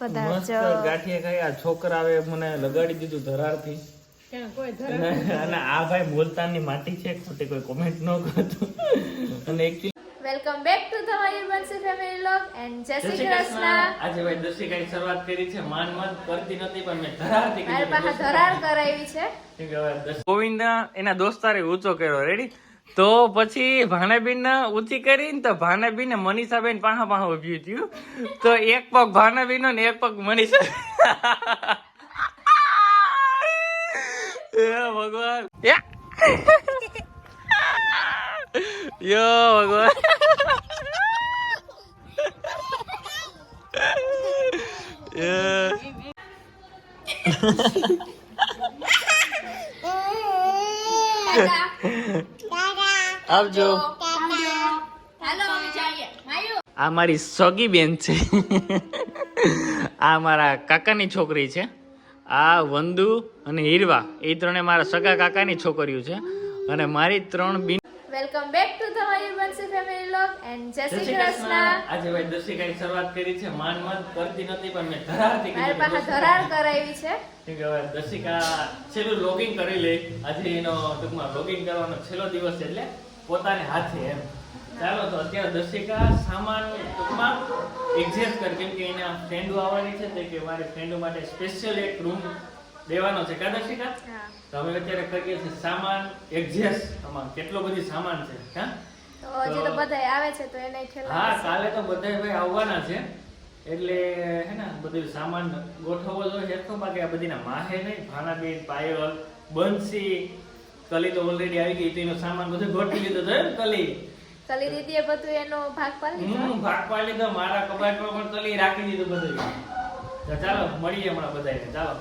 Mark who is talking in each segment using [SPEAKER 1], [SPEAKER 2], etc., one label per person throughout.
[SPEAKER 1] મસ્ત ગાંઠિયા ખાઈ આ મને લગાડી દીધું ધરારથી. અને અને આ ભાઈ મુલતાનની માટી છે ખોટી કોઈ કોમેન્ટ ન કરતો. અને actually
[SPEAKER 2] welcome back to the my Bansi family vlog and જય શ્રી કૃષ્ણ.
[SPEAKER 1] આજે ભાઈ દર્શિકાએ શરૂઆત કરી છે. માન માન કરતી નથી પણ મેં ધરારથી
[SPEAKER 2] મારી પાસે ધરાર કરાવી છે.
[SPEAKER 1] ગોવિંદ એના દોસ્તારે ઊંચો કર્યો. રેડી તો પછી ભાનાબેન ઊંચી કરીને તો ભાનાબેન મનીષાબેન પાહા પાહા ઊભી થયું તો એક પગ ભાનાબેન નો ને એક પગ મનીષા ભગવાન. યો ભગવાન. આવજો. આ મારી સગી બેન છે. આ મારા કાકાની છોકરી છે. આ વંદુ અને હીરવા એ ત્રણે મારા સગા કાકાની છોકરીઓ છે. અને મારી ત્રણ બિન
[SPEAKER 2] welcome back to the my Bansi family vlog and જય શ્રી કૃષ્ણ.
[SPEAKER 1] આજે ભાઈ દર્શિકાએ શરૂઆત કરી છે. માન માન કરતી નથી પણ મેં ધરારથી
[SPEAKER 2] મારી પાસે ધરાર કરાવી છે.
[SPEAKER 1] કે હવે દર્શિકા છેલ્લું લોગિંગ કરી લે આજે એનો ટૂંકમાં લોગિંગ કરવાનો છેલ્લો દિવસ એટલે પોતાને હાથે એમ. ચાલો તો અત્યારે દર્શિકા સામાન ટૂંકમાં એક્ઝેસ્ટ કર કેમ કે એના ફ્રેન્ડો આવવાની છે તે કે મારી ફ્રેન્ડો માટે સ્પેશિયલ એક રૂમ દેવાનો છે. કા દર્શિકા? તો અમે અત્યારે કરીએ છીએ સામાન એક્ઝેસ્ટ આમાં કેટલો બધી સામાન છે હા?
[SPEAKER 2] તો હજી તો બધા આવે છે તો એને ઠેલા
[SPEAKER 1] હા કાલે તો બધા ભાઈ આવવાના છે. એટલે હે ને બધું સામાન ગોઠવવો જોઈએ. હેરખો બાકી આ બધીના માહે નહીં. ભાનાબેન પાયલ બંસી કલી તો ઓલરેડી આવી ગઈ તો એનો સામાન બધું ગોઠવી લીધો તો એમ કલી
[SPEAKER 2] કલી દીદીએ બધું એનો ભાગ પાડી લીધો?
[SPEAKER 1] હું ભાગ પાડી લીધો મારા કબાટમાં પણ કલી રાખી દીધું બધું. તો ચાલો મળીએ હમણાં બધાને ચાલો.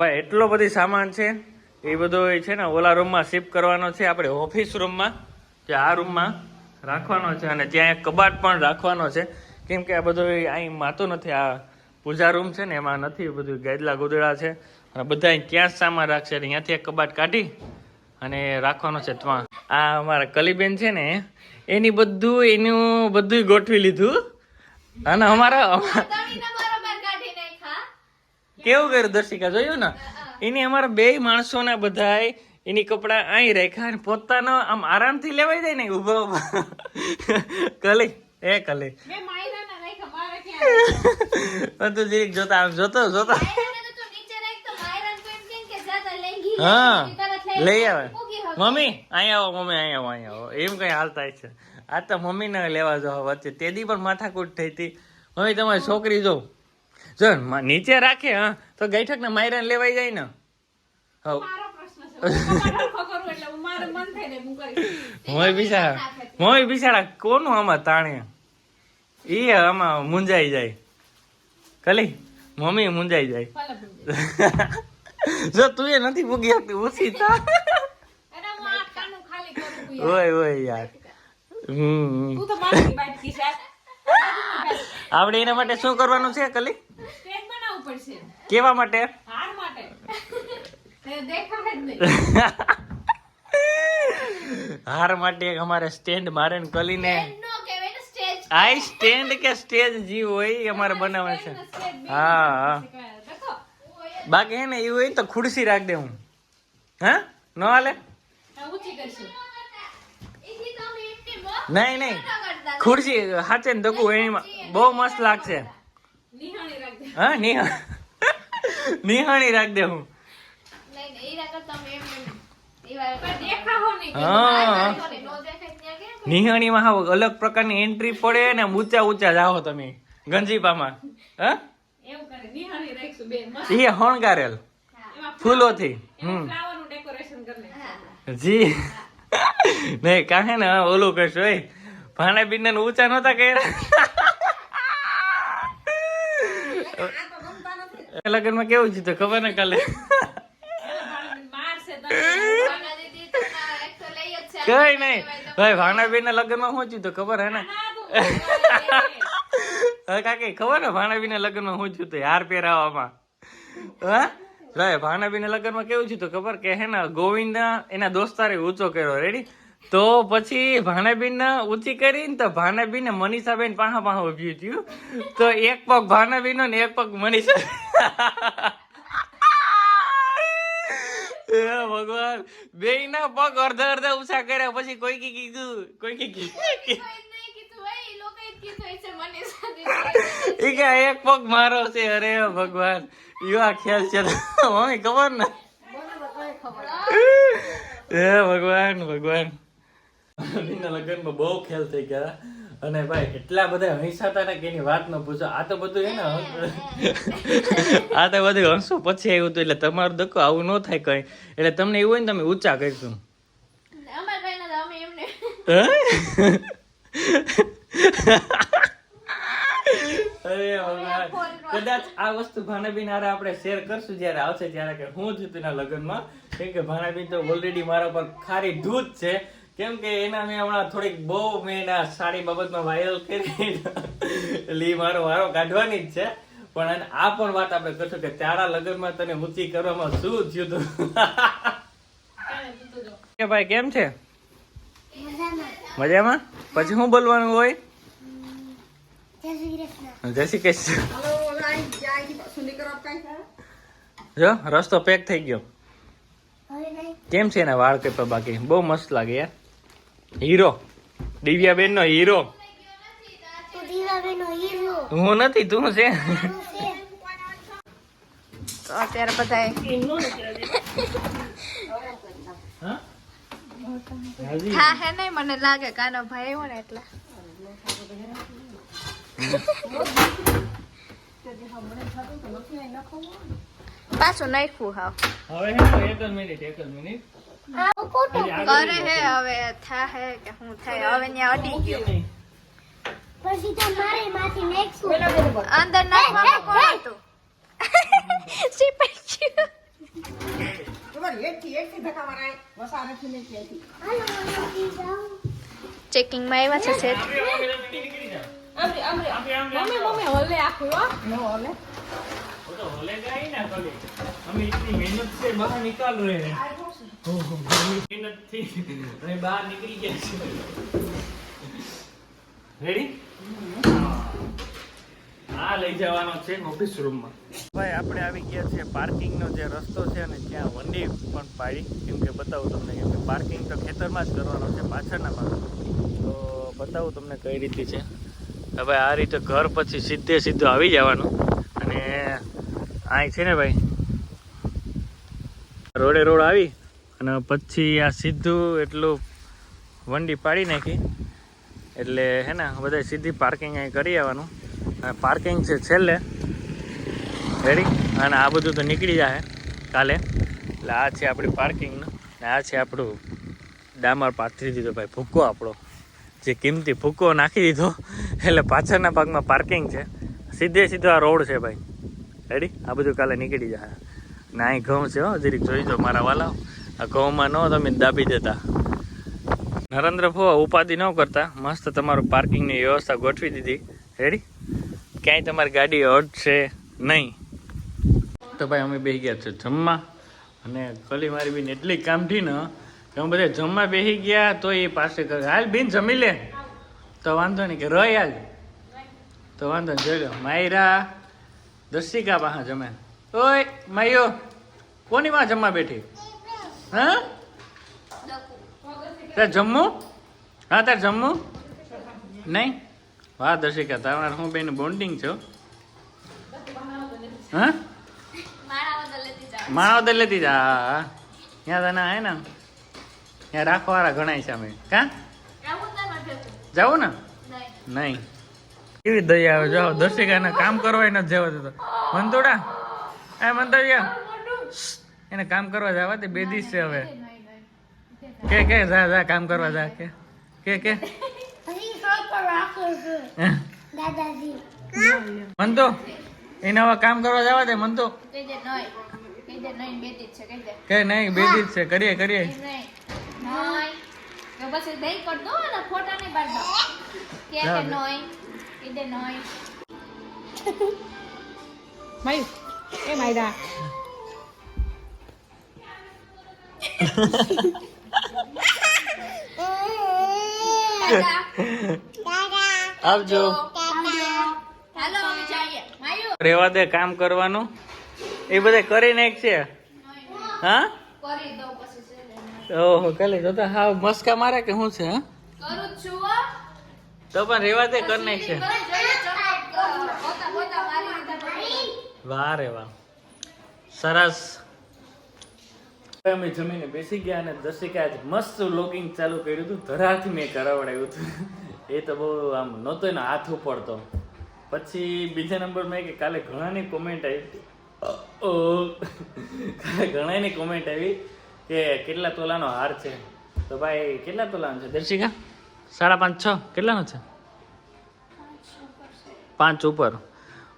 [SPEAKER 1] ભાઈ એટલો બધી સામાન છે એ બધો છે ને ઓલા રૂમમાં શિફ્ટ કરવાનો છે આપણે ઓફિસ રૂમમાં જે આ રૂમમાં રાખવાનો છે અને ત્યાં એક કબાટ પણ રાખવાનો છે. કેમ કે આ બધું અહીં માતું નથી આ પૂજા રૂમ છે ને એમાં નથી બધું ગાદલા ગોદડા છે. અને બધા ત્યાં જ સામાન રાખશે. એટલે અહીંયાથી એક કબાટ કાઢી અને રાખવાનો છે ત્યાં આ અમારા કલીબેન છે ને એની બધું એનું બધું ગોઠવી લીધું. અને અમારા કેવું કર્યું દર્શિકા? જોયું ને? એની અમારા બે માણસોના બધાય એની કપડા અહીં રાખ્યા અને પોતાનો આમ આરામથી લેવાઈ જાય ને ઊભો કલી એ કલી. બધું જીરીક જોતા આમ જોતો જોતો
[SPEAKER 2] માયરાને તો તું નીચે રાખ તો માયરાને તો એમ કેમ કે જાતા લેંગી લે,
[SPEAKER 1] હા.
[SPEAKER 2] લઈ
[SPEAKER 1] આવે. મમ્મી અહીંયા આવો મમ્મી અહીંયા આવો અહીંયા આવો. એમ કઈ હાલતા છે. આ તો મમ્મી ને લેવા જો વચ્ચે. તેદી પણ માથાકૂટ થઈ હતી. મમ્મી તમારી છોકરી જો. જો નીચે રાખે હા. તો ગઈઠક ને માયરાને લેવાઈ જાય ને. હવ. મોય બિચારા મોય બિચારા કોનું આમાં તાણે? ઈ આમાં મુંજાઈ જાય. કલી મમ્મી મુંજાઈ જાય. જો તું એ નથી ભૂગી શકતી ઓછી તો. ઓય ઓય યાર. હમ આપણે એના માટે શું કરવાનું છે કલી? કેવા માટે? હાર માટે. અમારે સ્ટેન્ડ મારે ને કલીને આઈ સ્ટેન્ડ કે સ્ટેજ જી હોય અમારે બનાવે છે. હા હા. બાકી એને એવું હોય તો ખુરશી રાખ દે હું. હા? ન હાલે? નહીં નહીં. ખુરશી હાચે ને દગું એમાં. બહુ મસ્ત લાગશે. હા નિહા નિહાણી રાખ દે હું. નિહાણીમાં અલગ પ્રકારની એન્ટ્રી પડે ને ઊંચા ઊંચા જાઓ તમે ગંજીપામાં. હા? એ હણગારેલ. ફૂલોથી. હમ. જી. નહીં કાહે ને ઓલું કરશું એ ભાણા બીને ઊંચા નહોતા કર્યા. લગ્નમાં કેવું છે ખબર ને કાલે? કઈ નહીં. ભાઈ ભાણાબેન ના લગ્નમાં શું થયું ખબર હે ને? હવે કાકી, ખબર ને ભાણાબેન લગ્ન લગ્નમાં હું છું તો હાર પહેરાવામાં હા? ભાઈ ભાણાબેન લગ્નમાં કેવું છું તો ખબર કે હે ને ગોવિંદ એના દોસ્તારે ઊંચો કર્યો રેડી તો પછી ભાનાબેન ને ઊંચી કરીને તો ભાનાબેન ને મનીષાબેન પાહા પાહા ઊભી થયું તો એક પગ ભાનાબેન નો એક પગ મનીષા ભગવાન બે ના પગ અડધા અડધા ઊંચા કર્યા, પછી કોઈ કીધું? કોઈ કી ઈ કે એક પગ મારો છે અરે ભગવાન. એવા ખ્યાલ છે. મમ્મી ખબર ને? હે ભગવાન ભગવાન. મમ્મીના લગ્નમાં બહુ ખ્યાલ થઈ ગયા. અને ભાઈ એટલા બધા હંસાતા ને કે એની વાત ન પૂછો. આ તો બધું એને ને આ તો બધું હંસો પછી આવ્યું હતું એટલે તમારું દકો આવું ન થાય કઈ. એટલે તમને એવું હોય ને તમે ઊંચા કરશું.
[SPEAKER 2] અમારે કઈ ના અમે એમને
[SPEAKER 1] હે? અરે ભગવાન. કદાચ આ વસ્તુ ભાણાબેન હારે આપણે શેર કરશું જ્યારે આવશે ત્યારે કે હું છું તેના લગ્નમાં. કેમ કે ભાણાબેન તો ઓલરેડી મારા પર ખારી દૂધ છે. કેમ કે એના મેં હમણાં થોડીક બહુ મેં એના સાડી બાબતમાં વાયરલ કરી. એટલે ઈ મારો વારો કાઢવાની જ છે. પણ આ પણ વાત આપણે કરશું કે તારા લગ્નમાં તને ઊંચી કરવામાં શું થયું હતું? કે ભાઈ કેમ છે? મજામાં? પછી શું બોલવાનું હોય? જય શ્રી કૃષ્ણ. જો રસ્તો પેક થઈ ગયો. કેમ છે એના વાળ કઈ બાકી? બહુ મસ્ત લાગે યાર. હીરો. દિવ્યાબેન નો હીરો. હું નથી તું છે?
[SPEAKER 2] તો અત્યારે બધા
[SPEAKER 1] હા? હાજી.
[SPEAKER 2] હા હે નહીં મને લાગે કાનો ભાઈ આવ્યો ને એટલે. પાછું નાખ્યું હાવ.
[SPEAKER 1] હવે એક જ મિનિટ એક જ મિનિટ.
[SPEAKER 2] કરે હે હવે થા હે કે હું થાય? હવે ત્યાં અડી ગયો.
[SPEAKER 3] પછી તો મારે માથી નાખશું
[SPEAKER 2] અંદર નાખવામાં કોણ હતું? સીપાઈ ખબર
[SPEAKER 3] એકથી વસા નથી
[SPEAKER 2] લેતી ચેકિંગમાં આવ્યા છે સેટ
[SPEAKER 1] મમ્મી મમ્મી આખું મહેનત છે રહે મહેનત બહાર નીકળી ગયા છે. રેડી આ લઈ જવાનો છે ભાઈ, આપણે આવી ગયા છે પાર્કિંગનો જે રસ્તો છે અને ત્યાં વંડી પણ પાડી. કેમ કે બતાવું તમને કે પાર્કિંગ તો ખેતરમાં જ કરવાનો છે, પાછળના તો બતાવું તમને કઈ રીતે છે. હવે આ રીતે ઘર પછી સીધે સીધું આવી જવાનું. અને અહીં છે ને ભાઈ, રોડે રોડ આવી અને પછી આ સીધું એટલું વંડી પાડી નાખી. એટલે હે ને બધા સીધી પાર્કિંગ અહીં કરી આવવાનું. અને પાર્કિંગ છે છેલ્લે. રેડી અને આ બધું તો નીકળી જાય કાલે. એટલે આ છે આપણી પાર્કિંગનું ને. આ છે આપણું ડામર પાથરી દીધો ભાઈ ભૂકો આપણો. જે કિંમતી ભૂકો નાખી દીધો. એટલે પાછળના ભાગમાં પાર્કિંગ છે. સીધે સીધો આ રોડ છે ભાઈ. રેડી આ બધું કાલે નીકળી જાય ના અહીં ઘઉં છે હો, જરીક જોઈ જો મારા વાલા. આ ઘઉંમાં ન તમે દાબી દેતા. નરેન્દ્ર ભો ઉપાધિ ન કરતા. મસ્ત તમારું પાર્કિંગની વ્યવસ્થા ગોઠવી દીધી. રેડી ક્યાંય તમારી ગાડી અડશે નહીં. તો ભાઈ અમે બેસી ગયા છે જમવા. અને કલી મારી બેન એટલી કામથી ને, કે અમે બધા જમવા બેસી ગયા તો એ પાસે હાલ બેન જમી લે. તો વાંધો નહીં કે રહી હાલ. તો વાંધો જોઈ લો. માયરા દર્શિકા પાસે જમે. ઓય માયો કોની માં જમવા બેઠી? હા? તાર જમવું? હા, તાર જમવું? નહીં? વાહ દર્શિકા તમારે હું બેન બોન્ડિંગ છો? હા?
[SPEAKER 2] મારા લેતી
[SPEAKER 1] જા. ત્યાં તને હે ને. ત્યાં રાખવાવાળા ઘણા છે અમે. કા?
[SPEAKER 2] ના
[SPEAKER 1] જાવું ને?
[SPEAKER 2] નહીં.
[SPEAKER 1] કેવી દયા આવે? જાઓ દર્શિકાને કામ કરવા નથી જવા દેતો. મંતોડા એ મંતવ્યા. એને કામ કરવા જવા તે બે દિવસ છે હવે. કે કે જા જા કામ કરવા જા કે. કે કે?
[SPEAKER 3] શોખ
[SPEAKER 1] તો એને હવે કામ કરવા જવા દે મન
[SPEAKER 2] તો દે નહીં. બેટી જ છે
[SPEAKER 1] કે નહીં બે દિવસ છે કરીએ કરીએ.
[SPEAKER 2] કે કે
[SPEAKER 4] eh Maida.
[SPEAKER 3] અ
[SPEAKER 2] દાદા.
[SPEAKER 1] આવજો. રેવા દે કામ કરવાનું. એ બધે કરી નાખ છે? હા?
[SPEAKER 2] કરી દઉં પછી છે ને.
[SPEAKER 1] ઓહો કાલે જોતા હા મસ્કા મારે કે શું છે હા?
[SPEAKER 2] કરું જ છું હો.
[SPEAKER 1] તો પણ રેવા દે કરી નાખ છે. વાહ રે વાહ. સરસ. અમે જમીને બેસી ગયા અને દસિકા આજે મસ્ત લોગિંગ ચાલુ કર્યું હતું. ધરાથી મેં કરાવડાવ્યું હતું. એ તો બહુ આમ નહોતો એનો હાથ ઉપાડતો. પછી બીજા નંબરમાં કે કાલે ઘણાની કોમેન્ટ આવી. ઓ કાલે ઘણાની કોમેન્ટ આવી કે કેટલા તોલાનો હાર છે. તો ભાઈ કેટલા તોલાનો છે? દર્શિકા, સાડા પાંચ, છ કેટલાનો છે? પાંચ ઉપર.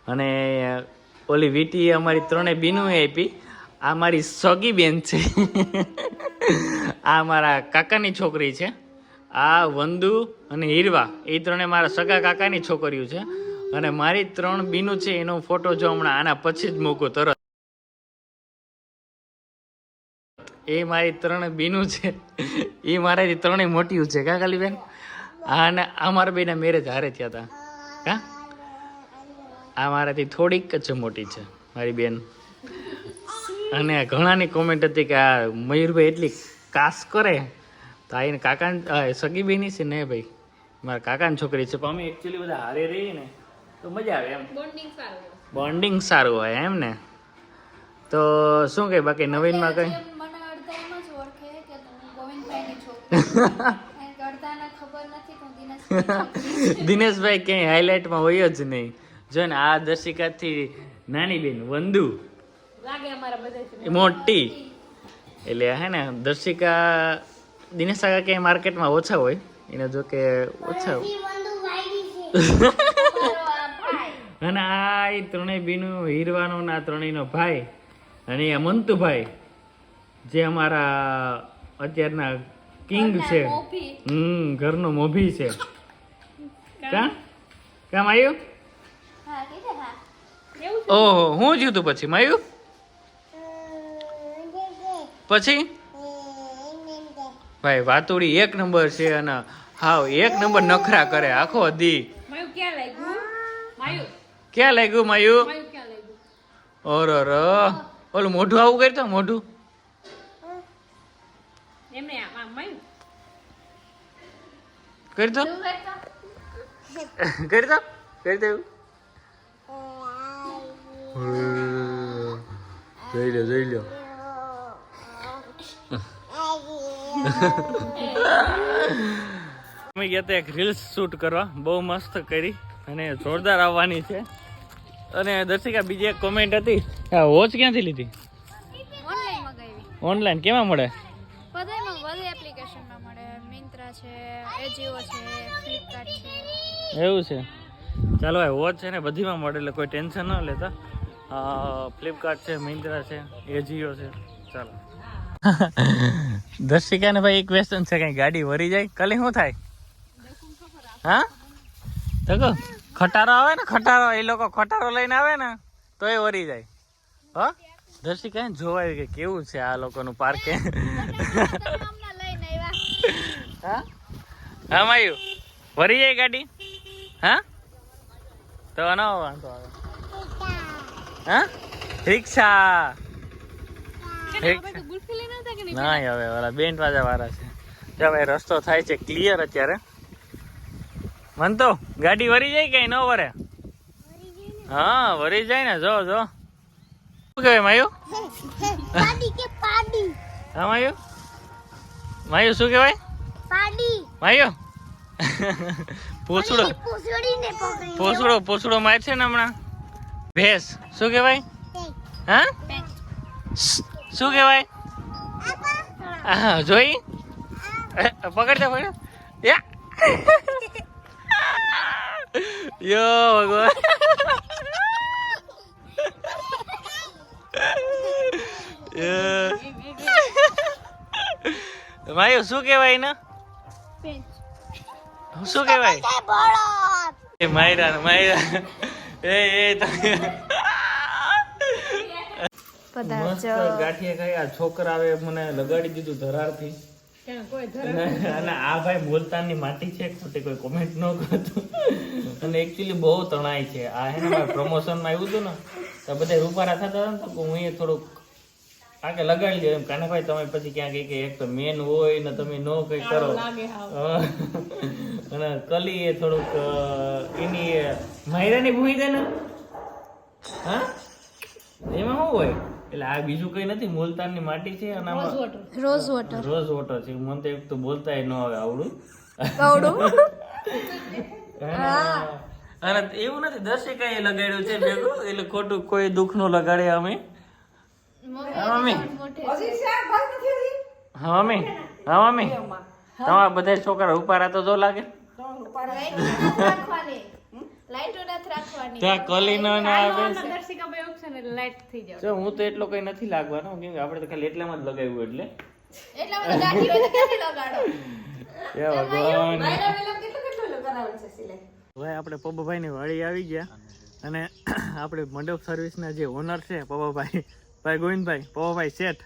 [SPEAKER 1] અને ઓલી વીટી અમારી ત્રણે બીનું આપી. આ મારી સગી બેન છે. આ મારા કાકાની છોકરી છે. આ વંદુ અને હીરવા, એ ત્રણે મારા સગા કાકાની છોકરીઓ છે. અને મારી ત્રણ બીનું છે, એનો ફોટો જો હમણાં આના પછી જ મૂકું, તરત. એ મારી ત્રણ બીનું છે. એ મારાથી ત્રણેય મોટી છે, કા કાલી બેન અને અમારા બેના મેરેજ હારે થયા હતા કા? આ મારાથી થોડીક જ મોટી છે, મારી બેન. અને ઘણાની કોમેન્ટ હતી કે આ મયુરભાઈ એટલી કાસ કરે. તો આ એને કાકા સગી બેની છે ને ભાઈ. મારા કાકાની છોકરી છે. પણ અમે એકચ્યુઅલી બધા હારે રહીએ ને તો મજા આવે એમ.
[SPEAKER 4] બોન્ડિંગ સારું હોય.
[SPEAKER 1] બોન્ડિંગ સારું હોય એમ ને. તો શું કહે બાકી નવીનમાં કઈ? દિનેશભાઈ ક્યાંય હાઇલાઇટમાં હોય જ નહીં. જો ને આ દર્શિકાથી નાની બેન વંદુ.
[SPEAKER 4] લાગે અમારા
[SPEAKER 1] મોટી. એટલે હે ને દર્શિકા દિનેશ કાકા કે માર્કેટમાં ઓછા હોય એને જો કે ઓછા અને આ એ ત્રણેય બીનું હીરવાનો ના ત્રણેયનો ભાઈ અને એ મંતુભાઈ જે અમારા અત્યારના કિંગ છે. હમ ઘરનો મોભી છે. કા? કામ આવ્યું ઓહો હું જ્યું તું પછી માયું? પછી? ભાઈ વાતુડી એક નંબર છે અને હાવ એક નંબર નખરા કરે આખો દી.
[SPEAKER 4] ક્યાં લાગ્યું? માયું.
[SPEAKER 1] ઓર ઓર ઓલું મોઢું આવું કરતો મોઢું? કરતો
[SPEAKER 2] કરતો
[SPEAKER 1] કરતો એવું જોઈ લો જોઈ લો અમે ગયા એક રીલ્સ શૂટ કરવા. બહુ મસ્ત કરી અને જોરદાર આવવાની છે. અને દર્શિકા બીજી એક કોમેન્ટ હતી. આ વોચ ક્યાંથી લીધી?
[SPEAKER 2] ઓનલાઈન
[SPEAKER 1] કેમાં મળે? એવું છે. ચાલો ભાઈ વોચ છે ને બધીમાં મળે એટલે કોઈ ટેન્શન ન લેતા. ફ્લિપકાર્ટ છે મિન્દ્રા છે એજીઓ છે. ચાલો. દર્શિકાને ભાઈ એક ક્વેશ્ચન છે કઈ ગાડી વરી જાય? કલી શું થાય? હા? તો કહો ખટારો આવે ને ખટારો એ લોકો ખટારો લઈને આવે ને તો એ વરી જાય. હ? દર્શિકા જોવાય કે કેવું છે આ લોકોનું પાર્કે હા? હા માયુ. વરી જાય ગાડી? હા? તો આનો વાંધો આવે. હા? રિક્ષા. રિક્ષા.
[SPEAKER 4] કે નહીં
[SPEAKER 1] ના હવે વાળા બેન વાજા વાળા છે. જો ભાઈ રસ્તો થાય છે ક્લિયર અત્યારે. મન તો ગાડી વરી જાય કઈ ન વરે? હા વરી જાય ને. જો જો. શું કહેવાય માયુ? હા માયુ? માયુ શું કહેવાય? માયુ? પૂછડો. પૂછડો પૂછડો માર છે ને હમણાં? ભેંસ. શું કહેવાય? હા? શું કહેવાય? હા જોઈ? પકડતા પકડ યા. યો ભગવાન. ભાઈ શું કહેવાય ને શું કહેવાય? માયરા માયરા. એ એ તમે ગાંઠિયા ખાઈ આ મને લગાડી દીધું ધરારથી. અને આ ભાઈ મુલતાનની માટી છે ખોટી કોઈ કોમેન્ટ ન કરતું. અને એકચ્યુઅલી બહુ તણાઈ છે. આ હે ને પ્રમોશનમાં આવ્યું હતું ને તો બધા રૂપારા થતા હતા ને તો હું એ થોડુંક આગળ લગાડી દઉં એમ કાને તમે પછી ક્યાં કઈ કે એક તો મેન હોય ને તમે નો કઈ કરો.
[SPEAKER 4] લાગે
[SPEAKER 1] અને કલી એ થોડુંક એની એ ભૂમિ ભૂમિકા ને? હા? એમાં શું હોય? એટલે આ બીજું કઈ નથી મુલતાનની માટી છે અને
[SPEAKER 2] રોઝ વોટર
[SPEAKER 1] રોઝ વોટર છે. મને તો એક તો બોલતાય ન આવે આવડું.
[SPEAKER 2] આવડું?
[SPEAKER 1] અને એવું નથી દસે એ લગાડ્યું છે ભેગું એટલે ખોટું કોઈ દુઃખનું લગાડે અમે. હા મમ્મી. હા મમ્મી. હા મમ્મી. તમારા બધા છોકરા ઉપારા તો જો લાગે.
[SPEAKER 2] રાખવાની લાઈટો નથી રાખવાની.
[SPEAKER 1] ત્યાં કલી ન આવે
[SPEAKER 4] દર્શિકા ભાઈ ઓપ્શન એટલે લાઈટ થઈ જાવ
[SPEAKER 1] જો હું તો એટલો કઈ નથી લાગવાનો કેમ કે આપણે તો ખાલી એટલામાં જ લગાવ્યું એટલે.
[SPEAKER 2] એટલા બધા હોય તો ક્યાંથી લગાડો?
[SPEAKER 1] એ ભગવાન. ભાઈ આપણે પબ્બાભાઈ ની વાડી આવી ગયા અને આપણે મંડપ સર્વિસના જે ઓનર છે પબ્બાભાઈ ભાઈ ગોવિંદભાઈ પબ્બાભાઈ શેઠ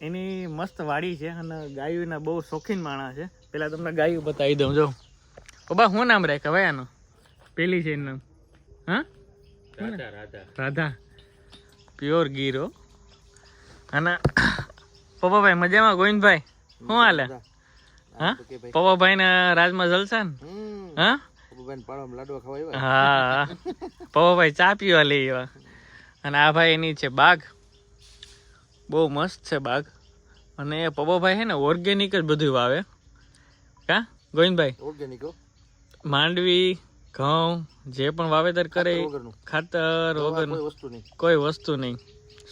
[SPEAKER 1] એની મસ્ત વાડી છે અને ગાયોના બહુ શોખીન માણસ છે. પેલા તમને ગાયું બતાવી દઉં જો. પપ્પા શું નામ રાખ્યા ભાઈ આનું? પેલી છે એનું નામ. હા? રાધા રાધા. રાધા. પ્યોર ગીરો અને પપ્પાભાઈ મજામાં? ગોવિંદભાઈ શું હાલે? હા? પપ્પાભાઈ ને રાજમાં જલસા ને? હા? હા. પપ્પાભાઈ ચા પીવા લઈ અને આ ભાઈ એની છે બાગ. બહુ મસ્ત છે બાગ. અને એ પપ્પાભાઈ છે ને ઓર્ગેનિક જ બધું વાવે. કા? ગોવિંદભાઈ? માંડવી ઘઉં જે પણ વાવેતર કરે ખાતર વગર કોઈ વસ્તુ નહીં.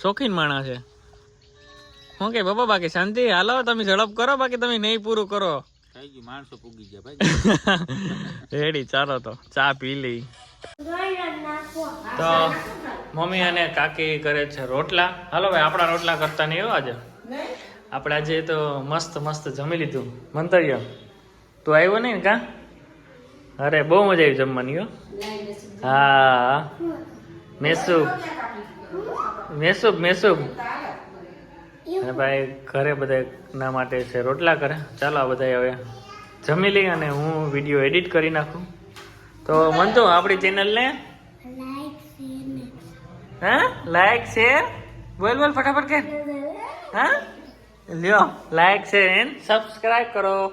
[SPEAKER 1] શોખીન માણસ છે. શું કે બાબા બાકી શાંતિ. હાલો તમે ઝડપ કરો બાકી તમે નહીં પૂરું કરો. રેડી ચાલો તો. ચા પી લઈ. તો મમ્મી અને કાકી કરે છે રોટલા. હાલો ભાઈ આપણા રોટલા કરતા નહીં એવા આજે. આપણે આજે તો મસ્ત મસ્ત જમી લીધું. મંતવ્ય તું આવ્યો નહીં કા? અરે, બહુ મજા આવી જમવાની, હો. હા. મેસુબ. મેસુબ મેસુબ. અને ભાઈ, ઘરે બધા ના માટે છે રોટલા કરે. ચાલો આ બધા હવે જમી લઈ અને હું વીડિયો એડિટ કરી નાખું. તો મનતો આપણી ચેનલને હા? લાઈક શેર બોલ બોલ, ફટાફટ કે. હા? લ્યો લાઈક શેર એન્ડ સબસ્ક્રાઈબ કરો.